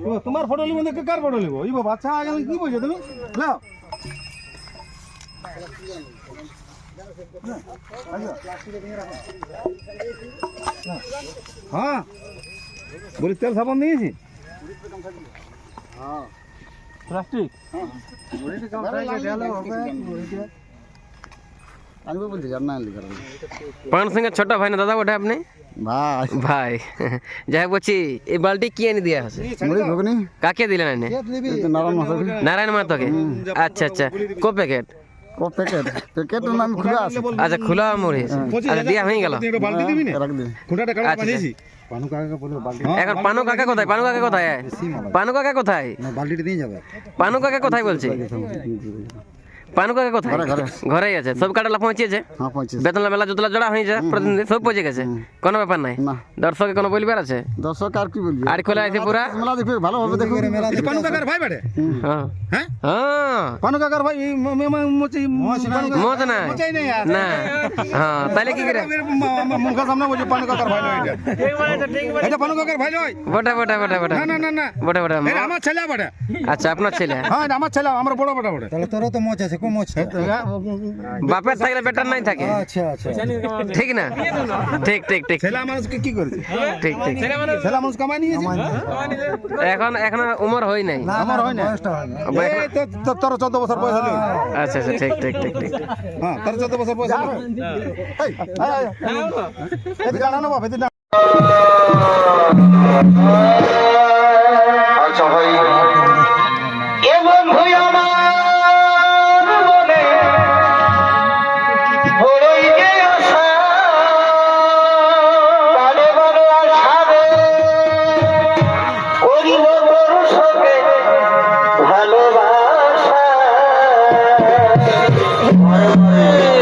ও, তোমার ফটো লিব দেখে কার ফটো লিব? ইবো বাচ্চা আগে কি বলছো তুমি? লাও হ্যাঁ। বলি তেল সাবান নিয়েছি প্লাস্টিক? পান সিংয়ের ছোট ভাই না দাদা ওটা আপনি? ভাই। ভাই যাই বলছি এই বালতি কি এনে দেওয়া আছে? মুড়ি ঘুগনি কাকে দিলেন এনে? নারায়ণ মাতকে আচ্ছা আচ্ছা। কো প্যাকেট? ও প্যাকেট? প্যাকেট নাম খুলে আছে। আচ্ছা খোলা মুড়ি। আচ্ছা দিয়া হয়ে গেল। বালতি দিবি না? রাখ দিন খুঁটাটা কাটা আচ্ছা, পানু কাকা এখন পানু কাকা কোথায়? পানু কাকা কোথায়? পানু কাকা কোথায়? না বালতিটা দিয়ে যাবে। পানু কাকা কোথায় বলছি? পানু কাকা কোথায়? ঘরে, ঘরে। ঘরেই আছে। সব কাটালা পৌঁছেছে হ্যাঁ বেতনলা মেলা জুতলা জড়া হয়েছে প্রতিদিন সব পৌঁছে গেছে? কোনো ব্যাপার নাই। দর্শকে কোনো বলবার আছে? দর্শক আর কি বলবি? আর খোলা আছে পুরা? মেলা দেখবে ভালো হবে দেখো পানু কাকার ভাই বাড়ে? হ্যাঁ। হ্যাঁ? হ্যাঁ। পানু কাকার ভাই মোচি নেই। আর। না। হ্যাঁ তাহলে কি করে? মুখের সামনে বলছি পানু কাকার ভাই নয় এটা। এটা পানু কাকার ভাই নয়। বটা বটা বটা বটা। না না না না। বটা বটা। আমার ছেলে বটে। আচ্ছা আপনার ছেলে? হ্যাঁ আমার ছেলে আমার বড় বড় বটে। তাহলে তোরও তো মোচ আছে কো মোচ বাপের থাকলে বেটার নাই থাকে। আচ্ছা আচ্ছা। ঠিক না? ঠিক ঠিক ঠিক। ছেলে মানুষকে কি করেছে? ঠিক ঠিক। ছেলে মানুষ কামাই নিয়েছে? এখন এখন উমর হয় নাই? আমার হয় না হয় এই তো তো- তোর চোদ্দ বছর বয়স হলো। আচ্ছা আচ্ছা ঠিক ঠিক ঠিক ঠিক। হ্যাঁ তোর চোদ্দ বছর বয়স হলো। এই, এই, এই, না এদিকে। Amém.